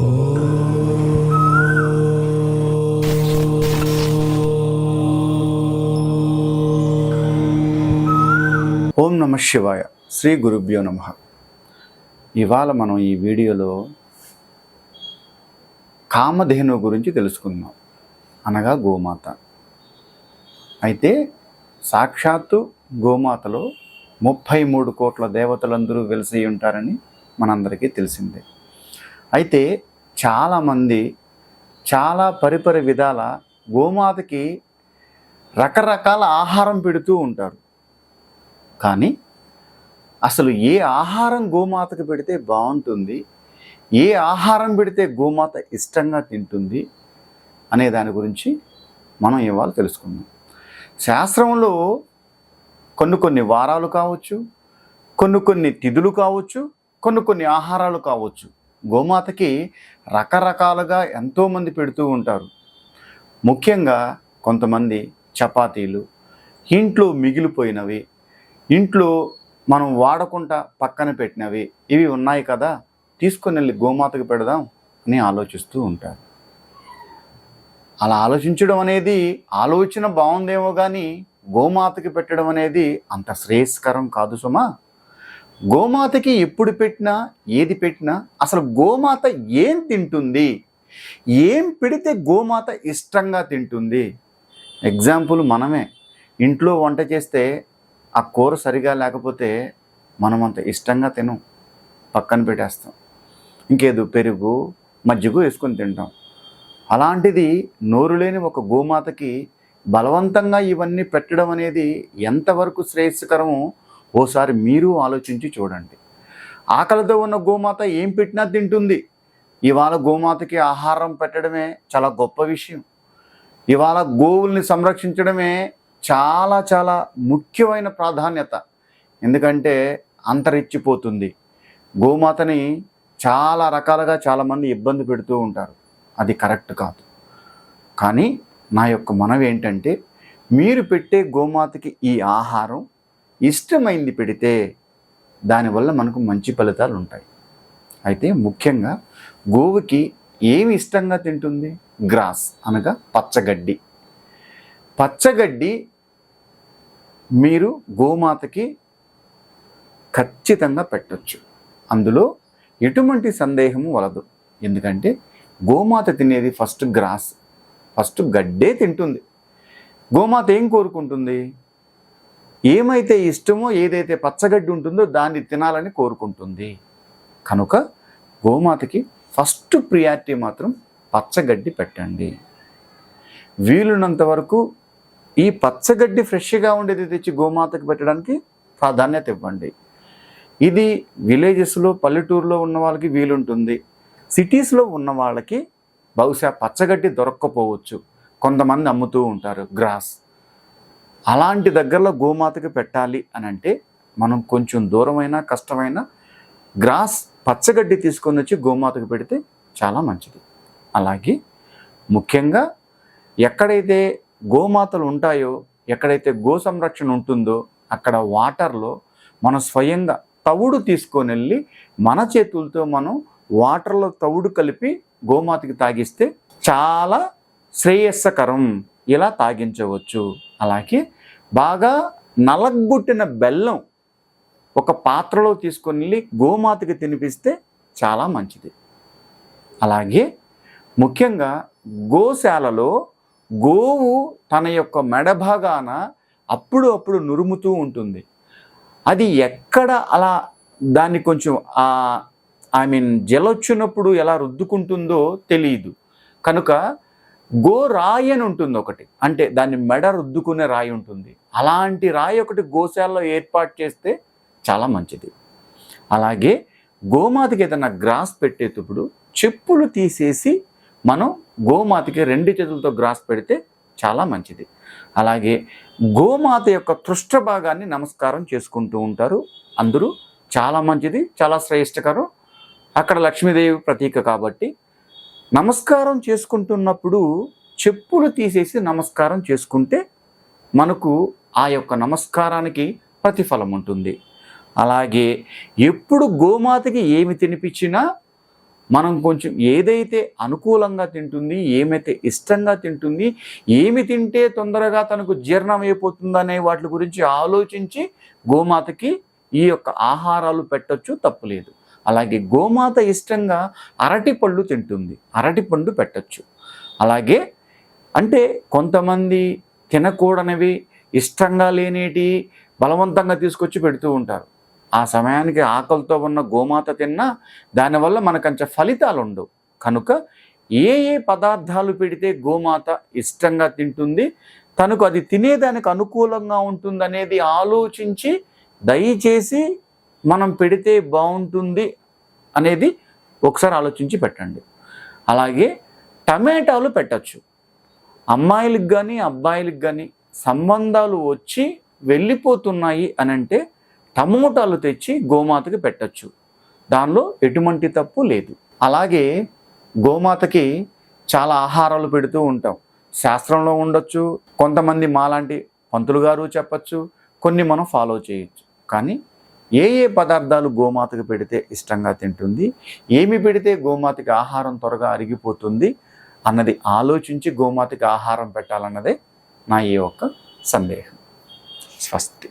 ఓం నమ శివాయ. శ్రీ గురుభ్యో నమ. ఇవాళ మనం ఈ వీడియోలో కామధేను గురించి తెలుసుకుందాం. అనగా గోమాత. అయితే సాక్షాత్తు గోమాతలో ముప్పై మూడు కోట్ల దేవతలందరూ వెలిసి ఉంటారని మనందరికీ తెలిసిందే. అయితే చాలామంది చాలా పరిపరి విధాల గోమాతకి రకరకాల ఆహారం పెడుతూ ఉంటారు. కానీ అసలు ఏ ఆహారం గోమాతకు పెడితే బాగుంటుంది? ఏ ఆహారం పెడితే గోమాత ఇష్టంగా తింటుంది? అనే దాని గురించి మనం ఇవాళ తెలుసుకుందాం. శాస్త్రంలో కొన్ని కొన్ని వారాలు కావచ్చు కొన్ని కొన్ని తిథులు కావచ్చు కొన్ని కొన్ని ఆహారాలు కావచ్చు. గోమాతకి రకరకాలుగా ఎంతోమంది పెడుతూ ఉంటారు. ముఖ్యంగా కొంతమంది చపాతీలు ఇంట్లో మిగిలిపోయినవి ఇంట్లో మనం వాడకుండా పక్కన పెట్టినవి ఇవి ఉన్నాయి కదా తీసుకొని వెళ్ళి గోమాతకు పెడదాం అని ఆలోచిస్తూ ఉంటారు. అలా ఆలోచించడం అనేది ఆలోచన బాగుందేమో కానీ గోమాతకి పెట్టడం అనేది అంత శ్రేయస్కరం కాదు సుమా. గోమాతకి ఎప్పుడు పెట్టినా ఏది పెట్టినా అసలు గోమాత ఏం తింటుంది? ఏం పెడితే గోమాత ఇష్టంగా తింటుంది? ఎగ్జాంపుల్ మనమే. ఇంట్లో వంట చేస్తే ఆ కూర సరిగా లేకపోతే మనం అంత ఇష్టంగా తినం. పక్కన పెట్టేస్తాం. ఇంకేదో పెరుగు మజ్జిగ వేసుకొని తింటాం. అలాంటిది నోరు లేని ఒక గోమాతకి బలవంతంగా ఇవన్నీ పెట్టడం అనేది ఎంతవరకు శ్రేయస్కరమో ఓసారి మీరు ఆలోచించి చూడండి. ఆకలితో ఉన్న గోమాత ఏం పెట్టినా తింటుంది. ఇవాళ గోమాతకి ఆహారం పెట్టడమే చాలా గొప్ప విషయం. ఇవాళ గోవుల్ని సంరక్షించడమే చాలా చాలా ముఖ్యమైన ప్రాధాన్యత. ఎందుకంటే అంతరిచ్చిపోతుంది. గోమాతని చాలా రకాలుగా చాలామంది ఇబ్బంది పెడుతూ ఉంటారు. అది కరెక్ట్ కాదు. కానీ నా యొక్క మనవి ఏంటంటే మీరు పెట్టే గోమాతకి ఈ ఆహారం ఇష్టమైంది పెడితే దానివల్ల మనకు మంచి ఫలితాలు ఉంటాయి. అయితే ముఖ్యంగా గోవుకి ఏమి ఇష్టంగా తింటుంది? గ్రాస్ అనగా పచ్చగడ్డి. పచ్చగడ్డి మీరు గోమాతకి ఖచ్చితంగా పెట్టొచ్చు. అందులో ఎటువంటి సందేహము వలదు. ఎందుకంటే గోమాత తినేది ఫస్ట్ గ్రాస్ ఫస్ట్ గడ్డే తింటుంది. గోమాత ఏం కోరుకుంటుంది? ఏమైతే ఇష్టమో ఏదైతే పచ్చగడ్డి ఉంటుందో దాన్ని తినాలని కోరుకుంటుంది. కనుక గోమాతకి ఫస్ట్ ప్రియారిటీ మాత్రం పచ్చగడ్డి పెట్టండి. వీలున్నంత వరకు ఈ పచ్చగడ్డి ఫ్రెష్గా ఉండేది తెచ్చి గోమాతకి పెట్టడానికి ప్రాధాన్యత ఇవ్వండి. ఇది విలేజెస్లో పల్లెటూరులో ఉన్న వాళ్ళకి వీలుంటుంది. సిటీస్లో ఉన్న వాళ్ళకి బహుశా పచ్చగడ్డి దొరక్కపోవచ్చు. కొంతమంది అమ్ముతూ ఉంటారు గ్రాస్. అలాంటి దగ్గరలో గోమాతకి పెట్టాలి అని అంటే మనం కొంచెం దూరమైన కష్టమైన గ్రాస్ పచ్చగడ్డి తీసుకొని వచ్చి గోమాతకు పెడితే చాలా మంచిది. అలాగే ముఖ్యంగా ఎక్కడైతే గోమాతలు ఉంటాయో ఎక్కడైతే గో సంరక్షణ ఉంటుందో అక్కడ వాటర్లో మనం స్వయంగా తవుడు తీసుకొని వెళ్ళి మన చేతులతో మనం వాటర్లో తవుడు కలిపి గోమాతకి తాగిస్తే చాలా శ్రేయస్సకరం ఇలా తాగించవచ్చు. అలాగే బాగా నలగొట్టిన బెల్లం ఒక పాత్రలో తీసుకొని వెళ్ళి గోమాతకి తినిపిస్తే చాలా మంచిది. అలాగే ముఖ్యంగా గోశాలలో గోవు తన యొక్క మెడ భాగాన అప్పుడు అప్పుడు నురుముతూ ఉంటుంది. అది ఎక్కడ అలా దాన్ని కొంచెం ఐ మీన్ జలొచ్చినప్పుడు ఎలా రుద్దుకుంటుందో తెలియదు కనుక గో రాయి అని ఉంటుంది ఒకటి. అంటే దాన్ని మెడ రుద్దుకునే రాయి ఉంటుంది. అలాంటి రాయి ఒకటి గోశాలలో ఏర్పాటు చేస్తే చాలా మంచిది. అలాగే గోమాతకి ఏదైనా గ్రాస్ పెట్టేటప్పుడు చెప్పులు తీసేసి మనం గోమాతకి రెండు చేతులతో గ్రాస్ పెడితే చాలా మంచిది. అలాగే గోమాత యొక్క తృష్ట భాగాన్ని నమస్కారం చేసుకుంటూ ఉంటారు. అందరూ చాలా మంచిది చాలా శ్రేష్టకరం. అక్కడ లక్ష్మీదేవి ప్రతీక కాబట్టి నమస్కారం చేసుకుంటున్నప్పుడు చెప్పులు తీసేసి నమస్కారం చేసుకుంటే మనకు ఆ యొక్క నమస్కారానికి ప్రతిఫలం ఉంటుంది. అలాగే ఎప్పుడు గోమాతకి ఏమి తినిపించినా మనం కొంచెం ఏదైతే అనుకూలంగా తింటుంది ఏమైతే ఇష్టంగా తింటుంది ఏమి తింటే తొందరగా తనకు జీర్ణం అయిపోతుందనే వాటి గురించి ఆలోచించి గోమాతకి ఈ యొక్క ఆహారాలు పెట్టొచ్చు తప్పులేదు. అలాగే గోమాత ఇష్టంగా అరటి పళ్ళు తింటుంది. అరటి పండు పెట్టచ్చు. అలాగే అంటే కొంతమంది తినకూడనివి ఇష్టంగా లేనిటి బలవంతంగా తీసుకొచ్చి పెడుతూ ఉంటారు. ఆ సమయానికి ఆకలితో ఉన్న గోమాత తిన్నా దానివల్ల మనకంత ఫలితాలు ఉండవు కనుక ఏ ఏ పదార్థాలు పెడితే గోమాత ఇష్టంగా తింటుంది తనకు అది తినేదానికి అనుకూలంగా ఉంటుందనేది ఆలోచించి దయచేసి మనం పెడితే బాగుంటుంది అనేది ఒకసారి ఆలోచించి పెట్టండి. అలాగే టమాటాలు పెట్టచ్చు. అమ్మాయిలకు కానీ అబ్బాయిలకు కానీ సంబంధాలు వచ్చి వెళ్ళిపోతున్నాయి అని అంటే టమోటాలు తెచ్చి గోమాతకి పెట్టచ్చు. దానిలో ఎటువంటి తప్పు లేదు. అలాగే గోమాతకి చాలా ఆహారాలు పెడుతూ ఉంటాం. శాస్త్రంలో ఉండొచ్చు. కొంతమంది మాలాంటి పంతులు గారు చెప్పచ్చు. కొన్ని మనం ఫాలో చేయొచ్చు. కానీ ఏ ఏ పదార్థాలు గోమాతకు పెడితే ఇష్టంగా తింటుంది ఏమి పెడితే గోమాతకి ఆహారం త్వరగా అరిగిపోతుంది అన్నది ఆలోచించి గోమాతకి ఆహారం పెట్టాలన్నదే నా ఈ ఒక్క సందేహం. స్వస్తి.